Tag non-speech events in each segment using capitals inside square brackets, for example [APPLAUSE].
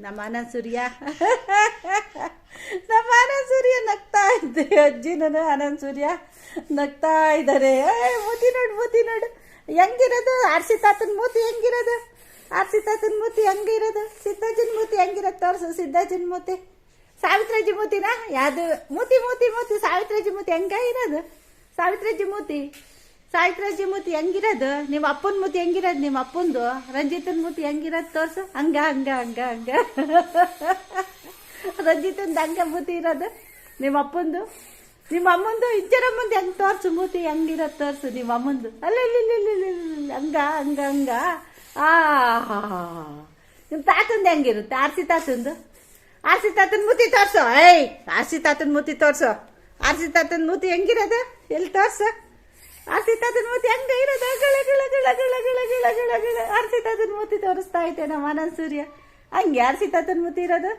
ನಮ್ಮ ಆನಂದ್ ಸೂರ್ಯ. [LAUGHS] ನಮ್ಮ ಸೂರ್ಯ ನಗ್ತಾ ಇದ್ದೆ ಅಜ್ಜಿ ನನ ಆನಂದ್ ಸೂರ್ಯ. ನಗ್ತಾ ಇದ್ದಾರೆ. ಏ, ಮೂತಿ ನೋಡು ಮೂತಿ ನೋಡು. ಹೆಂಗಿರೋದು? ಆರ್ಸಿ ತಾತನ ಮೂತಿ ಹೆಂಗಿರೋದು? ಆರ್ಸಿ ತಾತನ ಮೂತಿ ಹೆಂಗಿರೋದು? ಸಿದ್ಧಾಜಿನ ಮೂತಿ ಹೆಂಗಿರೋದು ತೋರಿಸು, ಸಿದ್ಧಾಜಿನ ಮೂತಿ. ಸಾವಿತ್ರಾಜಿ ಮೂತಿನಾ? ಯಾವುದು? ಮೂತಿ ಮೂತಿ ಮೂತಿ. ಸಾವಿತ್ರಾಜಿ ಮೂತಿ ಹೆಂಗ ಇರೋದು? ಸಾವಿತ್ರಾಜಿ ಮೂತಿ. ಸಾವಿತ್ರಾಜಿ ಮೂತಿ ಹೆಂಗಿರೋದು? ನಿಮ್ಮ ಅಪ್ಪನ ಮೂತಿ ಹೆಂಗಿರೋದು? ನಿಮ್ಮ ಅಪ್ಪಂದು? ರಂಜಿತನ ಮೂತಿ ಹೆಂಗಿರೋದು ತೋರ್ಸು. ಹಂಗ ಹಂಗ ಹಂಗ ಹಂಗ. ರಂಜಿತಂದು ಹಂಗ ಮೂತಿ ಇರೋದು. ನಿಮ್ಮ ಅಪ್ಪಂದು? ನಿಮ್ಮ ಅಮ್ಮಂದು? ಮುಂದೆ ಹೆಂಗೆ ತೋರ್ಸು ಮೂತಿ ಹೆಂಗಿರೋದು ತೋರ್ಸು ನಿಮ್ಮ ಅಮ್ಮಂದು? ಅಲ್ಲ ಇಲ್ಲ, ಹಂಗ ಹಂಗ ಹಂಗ. ಆ ನಿಮ್ಮ ತಾತಂದು ಹೆಂಗಿರುತ್ತೆ? ಆರ್ಸಿ ತಾತಂದು? ಆರ್ಸಿ ತಾತನ ಮೂತಿ ತೋರ್ಸು. ಏಯ್ ಆರ್ಸಿ ತಾತನ ಮೂತಿ ತೋರ್ಸು. ಆರ್ಸಿ ತಾತನ ಮೂತಿ ಹೆಂಗಿರೋದು? ಎಲ್ಲಿ ತೋರ್ಸು? ಆರ್ಸಿ ತಾತನ ಮೂತಿ ಹಂಗ ಇರೋದ. ಗಳ ಗಳ ಗಳ ಗಳ ಗಳ ಗಳ ಗಳ ಗಳ ಆರ್ಸಿ ತಾತನ ಮೂತಿ ತೋರಿಸ್ತಾ ಐತೆ ನಮ್ಮ ಆನಂದ್ ಸೂರ್ಯ ಹಂಗೆ ಆರ್ಸಿ ತಾತನ ಮೂತಿ ಇರೋದು?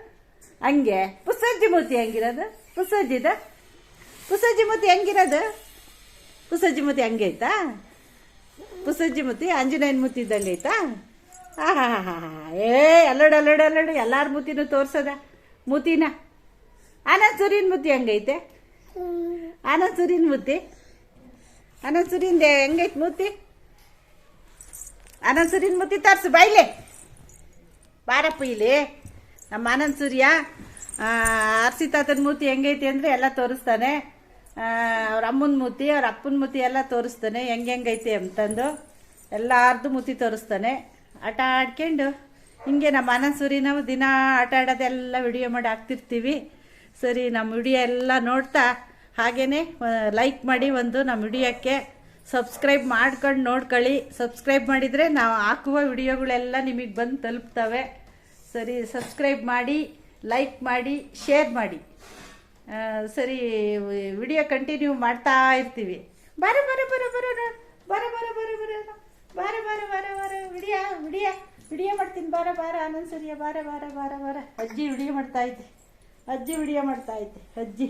ಹಂಗೆ. ಪುಸಜ್ಜಿ ಮೂತಿ ಹೆಂಗಿರೋದು? ಪುಸಜ್ಜಿದ? ಪುಸಜ್ಜಿ ಮೂತಿ ಹೆಂಗಿರೋದು? ಪುಸಜ್ಜಿ ಮೂತಿ ಹಂಗೆ ಐತಾ? ಪುಸಜ್ಜಿ ಮೂತಿ ಆಂಜನೇಯನ ಮೂತಿ ಇದ್ದಂಗೆ ಐತಾ? ಆಹಾ ಏ, ಅಲ್ಲೋಡು ಅಲ್ಲೋಡು ಅಲ್ಲೋಡು. ಎಲ್ಲಾರ ಮೂತಿನೂ ತೋರ್ಸದ. ಮೂತಿನ. ಆನಂದ್ ಸೂರ್ಯನ್ ಮೂತಿ ಹಂಗೈತೆ? ಆನಂದ್ ಸೂರ್ಯನ್ ಮೂತಿ? ಆನಂದ್ ಸೂರಿಂದ ಹೆಂಗೈತೆ ಮೂತಿ? ಅನಂತಸುರಿನ ಸೂರಿನ ಮೂತಿ ತರ್ಸು, ಬಾಯ್ಲೆ. ಬಾರಪ್ಪ ಇಲ್ಲಿ. ನಮ್ಮ ಆನಂದ್ ಸೂರ್ಯ ಆರ್ಸಿ ತಾತನ ಮೂತಿ ಹೆಂಗೈತಿ ಅಂದರೆ ಎಲ್ಲ ತೋರಿಸ್ತಾನೆ. ಅವ್ರ ಅಮ್ಮನ ಮೂತಿ, ಅವ್ರ ಅಪ್ಪನ ಮೂತಿ ಎಲ್ಲ ತೋರಿಸ್ತಾನೆ. ಹೆಂಗೆ ಹೆಂಗೈತಿ ಅಂತಂದು ಎಲ್ಲಾರ್ದು ಮೂತಿ ತೋರಿಸ್ತಾನೆ. ಆಟ ಆಡ್ಕೊಂಡು ಹಿಂಗೆ ನಮ್ಮ ಆನಂದ್ ಸೂರಿ ನಾವು ದಿನ ಆಟ ಆಡೋದೆಲ್ಲ ವಿಡಿಯೋ ಮಾಡಿ ಹಾಕ್ತಿರ್ತೀವಿ. ಸರಿ, ನಮ್ಮ ವಿಡಿಯೋ ಎಲ್ಲ ನೋಡ್ತಾ ಹಾಗೇ ಲೈಕ್ ಮಾಡಿ ಒಂದು ನಮ್ಮ ವಿಡಿಯೋಕ್ಕೆ ಸಬ್ಸ್ಕ್ರೈಬ್ ಮಾಡ್ಕೊಂಡು ನೋಡ್ಕೊಳ್ಳಿ ಸಬ್ಸ್ಕ್ರೈಬ್ ಮಾಡಿದರೆ ನಾವು ಹಾಕುವ ವಿಡಿಯೋಗಳೆಲ್ಲ ನಿಮಗೆ ಬಂದು ತಲುಪ್ತವೆ ಸರಿ ಸಬ್ಸ್ಕ್ರೈಬ್ ಮಾಡಿ ಲೈಕ್ ಮಾಡಿ ಶೇರ್ ಮಾಡಿ ಸರಿ ವಿಡಿಯೋ ಕಂಟಿನ್ಯೂ ಮಾಡ್ತಾ ಇರ್ತೀವಿ ಬರ ಬರ ಬರ ಬರ ಬರ ಬರ ಬರ ಬರ ಬಾರ ಬಾರ ಬಾರ ಬಾರ ವಿಡಿಯೋ ವಿಡಿಯೋ ವಿಡಿಯೋ ಮಾಡ್ತೀನಿ ಬಾರ ಬಾರ ಆನಂದ್ ಸರಿಯಾ ಬಾರ ಬಾರ ಬಾರ ಬಾರ ಅಜ್ಜಿ ವಿಡಿಯೋ ಮಾಡ್ತಾ ಇದ್ದೆ ಅಜ್ಜಿ ವಿಡಿಯೋ ಮಾಡ್ತಾ ಇದ್ದೆ ಅಜ್ಜಿ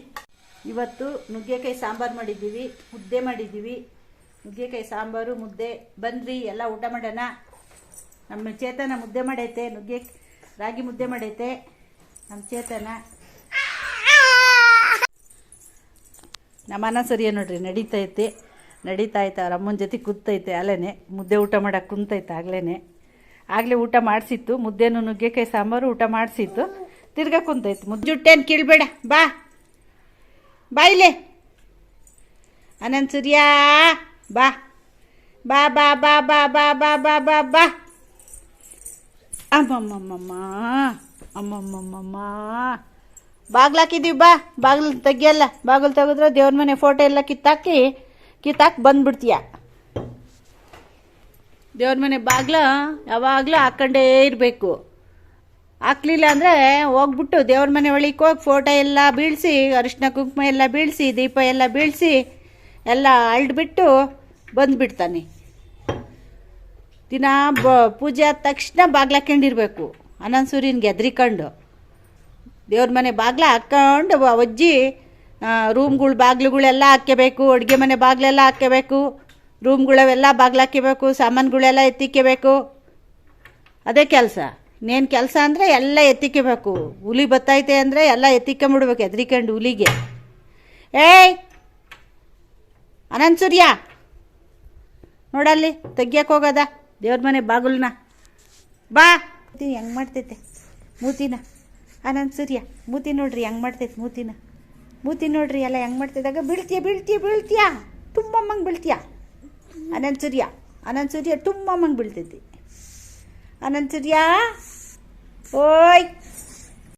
ಇವತ್ತು ನುಗ್ಗೆಕಾಯಿ ಸಾಂಬಾರು ಮಾಡಿದ್ದೀವಿ, ಮುದ್ದೆ ಮಾಡಿದ್ದೀವಿ. ನುಗ್ಗೆಕಾಯಿ ಸಾಂಬಾರು, ಮುದ್ದೆ, ಬಂದ್ರಿ, ಎಲ್ಲ ಊಟ ಮಾಡೋಣ. ನಮ್ಮ ಚೇತನ ಮುದ್ದೆ ಮಾಡೈತೆ, ನುಗ್ಗೆ, ರಾಗಿ ಮುದ್ದೆ ಮಾಡೈತೆ. ನಮ್ಮ ಚೇತನ. ನಮ್ಮ ಸರಿಯ ನೋಡ್ರಿ ನಡೀತೈತೆ ನಡೀತಾಯ್ತ ಅವ್ರ ಅಮ್ಮನ ಜೊತೆ ಕೂತೈತೆ ಅಲ್ಲೇ ಮುದ್ದೆ ಊಟ ಮಾಡೋಕೆ ಕುಂತೈತೆ ಆಗ್ಲೇ ಆಗಲೇ ಊಟ ಮಾಡಿಸಿತ್ತು, ಮುದ್ದೆನೂ ನುಗ್ಗೆಕಾಯಿ ಸಾಂಬಾರು ಊಟ ಮಾಡಿಸಿತ್ತು. ತಿರ್ಗಾ ಕುಂತೈತೆ. ಮುದ್ದೆ ಜುಟ್ಟೇನು ಕೀಳ್ಬೇಡ, ಬಾ. ಬಾ ಇಲ್ಲೇ. ಅನಂತ್ ಸೂರ್ಯ ಬಾ. ಬಾ ಬಾ ಬಾ ಬಾ ಬಾ ಬಾ ಬಾ ಬಾ ಬಾ. ಅಮ್ಮಮ್ಮಮ್ಮ, ಅಮ್ಮಮ್ಮಮ್ಮಮ್ಮ. ಹಾಕಿದ್ದೀವಿ, ಬಾ. ಬಾಗಿಲು ತೆಗಿಯಲ್ಲ ಬಾಗಿಲು ತೆಗೆದ್ರೆ ದೇವ್ರ ಮನೆ ಫೋಟೋ ಎಲ್ಲ ಕಿತ್ತಾಕಿ ಕಿತ್ತಾಕಿ ಬಂದ್ಬಿಡ್ತೀಯ. ದೇವ್ರ ಮನೆ ಬಾಗ್ಲ ಯಾವಾಗಲೂ ಹಾಕ್ಕೊಂಡೇ ಇರಬೇಕು. ಹಾಕ್ಲಿಲ್ಲ ಅಂದರೆ ಹೋಗ್ಬಿಟ್ಟು ದೇವ್ರ ಮನೆ ಒಳಗೆ ಹೋಗಿ ಫೋಟೋ ಎಲ್ಲ ಬೀಳಿಸಿ, ಅರಿಶಿನ ಕುಂಕುಮ ಎಲ್ಲ ಬೀಳಿಸಿ, ದೀಪ ಎಲ್ಲ ಬೀಳಿಸಿ, ಎಲ್ಲ ಅಳ್ಬಿಟ್ಟು ಬಂದುಬಿಡ್ತಾನೆ. ದಿನ ಬ, ಪೂಜೆ ಆದ ತಕ್ಷಣ ಬಾಗ್ಲ ಹಾಕೊಂಡಿರ್ಬೇಕು ಅನಂತ ಸೂರ್ಯನಿಗೆ ಎದ್ರಿಕೊಂಡು ದೇವ್ರ ಮನೆ ಬಾಗ್ಲ ಹಾಕ್ಕೊಂಡು ಒಜ್ಜಿ ರೂಮ್ಗಳು ಬಾಗ್ಲುಗಳೆಲ್ಲ ಹಾಕ್ಕೋಬೇಕು ಅಡುಗೆ ಮನೆ ಬಾಗ್ಲೆಲ್ಲ ಹಾಕ್ಕೋಬೇಕು ರೂಮ್ಗಳವೆಲ್ಲ ಬಾಗ್ಲ ಹಾಕ್ಕೋಬೇಕು ಸಾಮಾನುಗಳೆಲ್ಲ ಎತ್ತಿಕ್ಕೋಬೇಕು ಅದೇ ಕೆಲಸ. ಇನ್ನೇನು ಕೆಲಸ ಅಂದರೆ ಎಲ್ಲ ಎತ್ತಿಕ್ಕೋಬೇಕು ಹುಲಿ ಬತ್ತೈತೆ ಅಂದರೆ ಎಲ್ಲ ಎತ್ತಿಕೊಂಬಿಡ್ಬೇಕು ಎದ್ರಿಕೊಂಡು ಹುಲಿಗೆ. ಏಯ್! ಅನಂತ ಸೂರ್ಯ! ನೋಡಲ್ಲಿ ತೆಗಿಯಕ್ಕೆ ಹೋಗೋದ ದೇವ್ರ ಮನೆ ಬಾಗಿಲನ್ನ ಬಾ! ಹೆಂಗೆ ಮಾಡ್ತೈತೆ? ಮೂತಿನ. ಅನಂತ ಸೂರ್ಯ, ಮೂತಿ ನೋಡ್ರಿ ಹೆಂಗೆ ಮಾಡ್ತೈತೆ ಮೂತಿನ? ಮೂತಿ ನೋಡ್ರಿ ಎಲ್ಲ ಹೆಂಗೆ ಮಾಡ್ತಿದ್ದಾಗ ಬೀಳ್ತೀಯ ಬೀಳ್ತೀಯ ಬೀಳ್ತೀಯ? ತುಂಬಮ್ಮಂಗೆ ಬೀಳ್ತೀಯ? ಅನಂತ ಸೂರ್ಯ ಅನಂತ ಸೂರ್ಯ ತುಂಬಮ್ಮಂಗೆ ಬೀಳ್ತೈತಿ. ಅನಂತ ಸೂರ್ಯ! 喂。